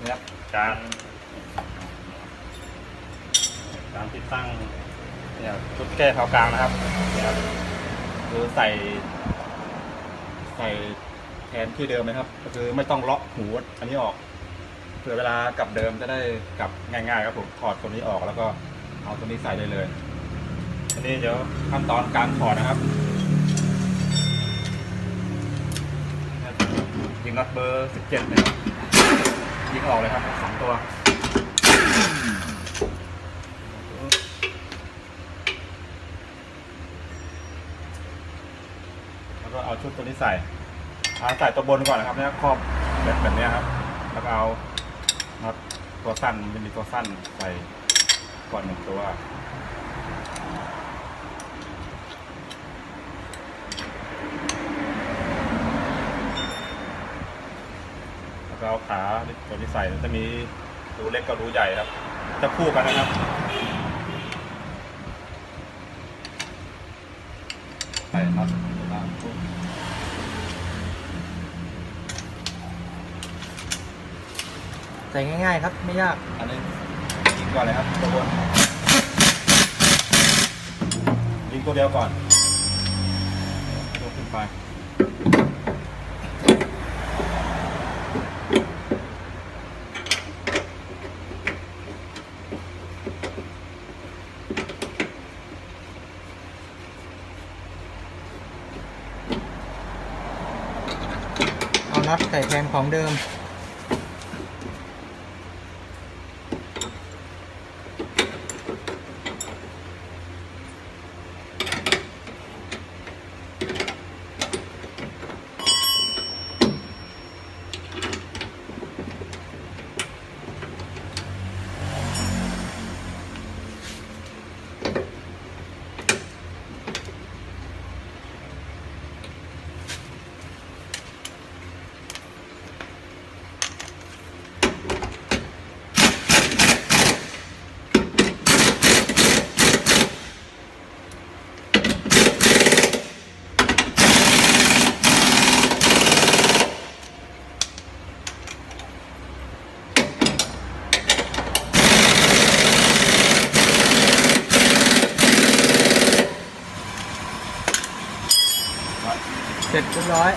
นี่ครับการการติดตั้งเนี่ยชุดแก้เผากลางนะครับเนี่ยครับคือใส่ ใส่แทนที่เดิมนะครับ ก็คือไม่ต้องเลาะหูอันนี้ออกเผื่อเวลากลับเดิมจะได้กลับง่ายๆครับผมถอดตัวนี้ออกแล้วก็เอาตัวนี้ใส่ได้เลยอันนี้เดี๋ยวขั้นตอนการถอดนะครับยิงน็อตเบอร์สิบเจ็ดเนี่ ยิงออกเลยครับสองตัวแล้วก็เอาชุดตัวนี้ใส่เอาใส่ตัวบนก่อนนะครับเนี่ยครอบแบบแบบนี้ครับ แล้วก็เอาน็อตตัวสั้นมันจะมีตัวสั้นใส่ก่อนหนึ่งตัว แล้วก็เอาขาตัวนี้ใส่จะมีรูเล็กกับรูใหญ่ครับ จะคู่กันนะครับใส่น็อตตัวล่างปุ๊บใส่ง่ายๆครับไม่ยาก อันนี้ยิงก่อนเลยครับตัวบนยิงตัวเดียวก่อนยกขึ้นไป เอาน็อตใส่แพนของเดิม เสร็จเรียบร้อย